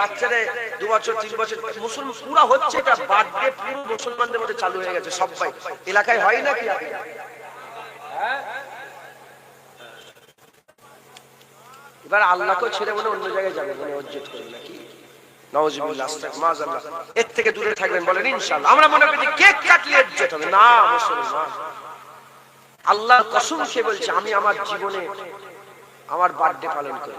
বাচ্চারা দু বছর, তিন বছর, মুসলমান হচ্ছে এটা পুরো মুসলমানদের মধ্যে চালু হয়ে গেছে সবাই। এলাকায় হয় এবার ছেড়ে অন্য জায়গায় যাবে, মনে করবে নাকি? এর থেকে দূরে থাকবেন বলেন, ইনশাআল্লাহ। আমরা মনে করি কেক কাটলে হবে। না, মুসলমান। কসম সে বলছে, আমি আমার জীবনে আমার বার্থডে পালন করি।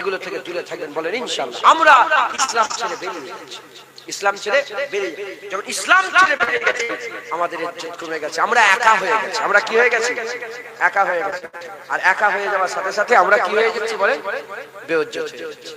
এগুলো থেকে দূরে থাকবেন বলেন ইনশাল্লাহ আমরা ইসলাম ছেড়ে বেরিয়ে গেছি। ইসলাম ছেড়ে বেরিয়ে যখন ইসলাম ছেড়ে বেরিয়ে গেছে আমাদের ইজ্জত কমে গেছে। আমরা একা হয়ে গেছি। আমরা কি হয়ে গেছি? একা হয়ে গেছে। আর একা হয়ে যাওয়ার সাথে সাথে আমরা কি হয়ে গেছি বলেন? বেউজ্জত হয়ে যাচ্ছি।